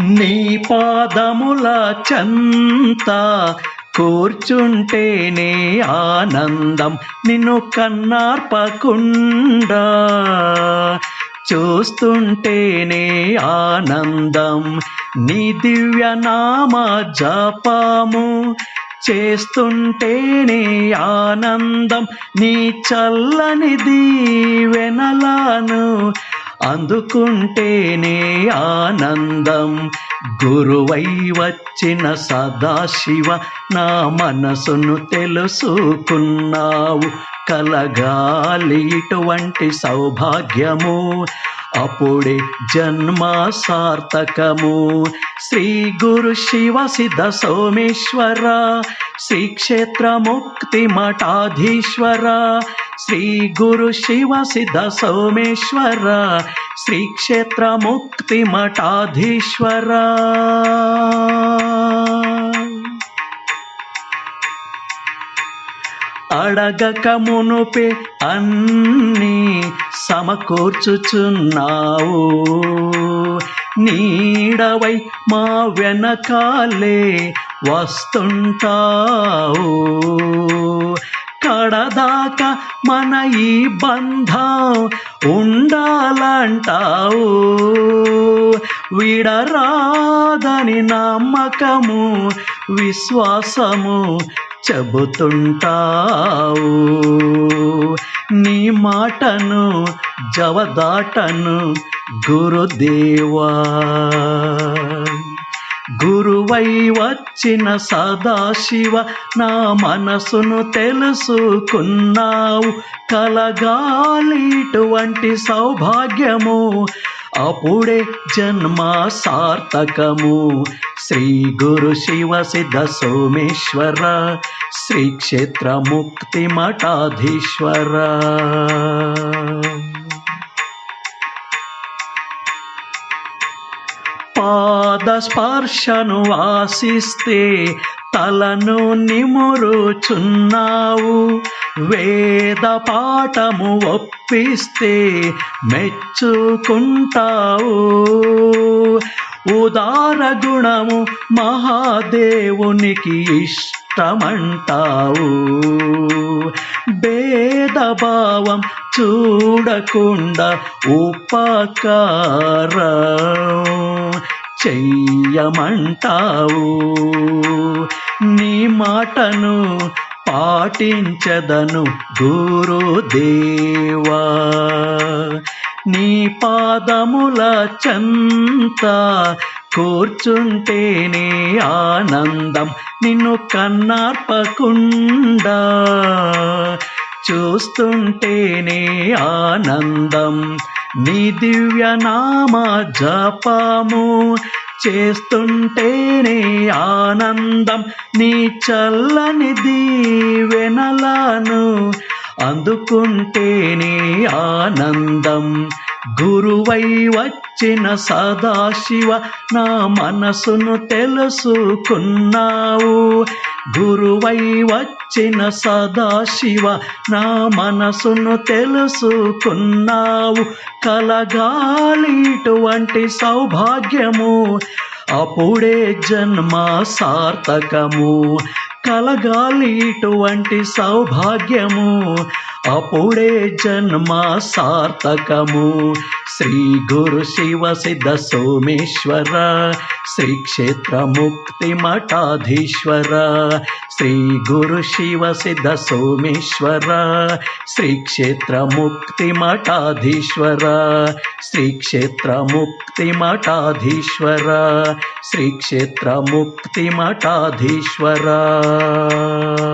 నీ పాదముల చంత కూర్చుంటేనే ఆనందం నిన్ను కన్నార్పకుండా. చూస్తుంటేనే ఆనందం నీ దివ్య నామ జపము చేస్తుంటేనే ఆనందం నీ చల్లని దీవెనలాను అందుకుంటేనే ఆనందం. గురువై వచ్చిన సదాశివ నా మనసును తెలుసుకున్నావు. కలగాలి ఇటువంటి సౌభాగ్యము. అప్పుడే జన్మ సార్థకము శ్రీ గురు శివ సిద్ధ సోమేశ్వర. శ్రీ క్షేత్ర ముక్తి మఠాధీశ్వర. శ్రీ గురు శివ సిద్ధ సోమేశ్వర. శ్రీ క్షేత్ర ముక్తి మఠాధీశ్వర. అడగక మునుపే అన్నీ సమకూర్చుచున్నావు. నీడవై మా వెనకాలే వస్తుంటావు. కడదాకా మన ఈ బంధం ఉండాలంటావు. విడరాదని నమ్మకము విశ్వాసము చెబుతుంటావు. నీ మాటను జవదాటను గురుదేవా. గురువై వచ్చిన సదాశివ నా మనసును తెలుసుకున్నావు. కలగాలి ఇటువంటి సౌభాగ్యము అప్పుడే జన్మ సార్థకము శ్రీ గురు శివ సిద్ధ సోమేశ్వర శ్రీ క్షేత్ర ముక్తి మఠాధీశ్వర. పాద స్పర్శను ఆశిస్తే తలను నిమురుచున్నావు. వేద పాఠము ఒప్పిస్తే మెచ్చుకుంటావు. ఉదార గుణము మహాదేవునికి ఇష్టమంటావు. భేదభావం చూడకుండా ఉపకారం చెయ్యమంటావు. నీ మాటను పాటించదను గురుదేవా నీ పాదముల చంత కూర్చుంటేనే ఆనందం నిన్ను కన్నార్పకుండా. చూస్తుంటేనే ఆనందం నీ దివ్య నామ జపము చేస్తుంటేనే ఆనందం నీ చల్లని దీవెనలాను అందుకుంటేనే ఆనందం. గురువై వచ్చిన సదాశివ నా మనసును తెలుసుకున్నావు. గురువై వచ్చిన సదాశివ నా మనసును తెలుసుకున్నావు. కలగాలి ఇటువంటి సౌభాగ్యము అప్పుడే జన్మ సార్థకము. కలగాలి ఇటువంటి సౌభాగ్యము అప్పుడే జన్మ సార్థకము. श्रीगुरुशिवसिद्ध सोमेश्वर श्रीक्षेत्रमुक्तिमठाधीश्वर श्रीगुरुशिवसिद्ध सोमेश्वर श्रीक्षेत्रमुक्तिमठाधीश्वर श्रीक्षेत्रमुक्तिमठाधीश्वर श्रीक्षेत्रमुक्तिमठाधीश्वर।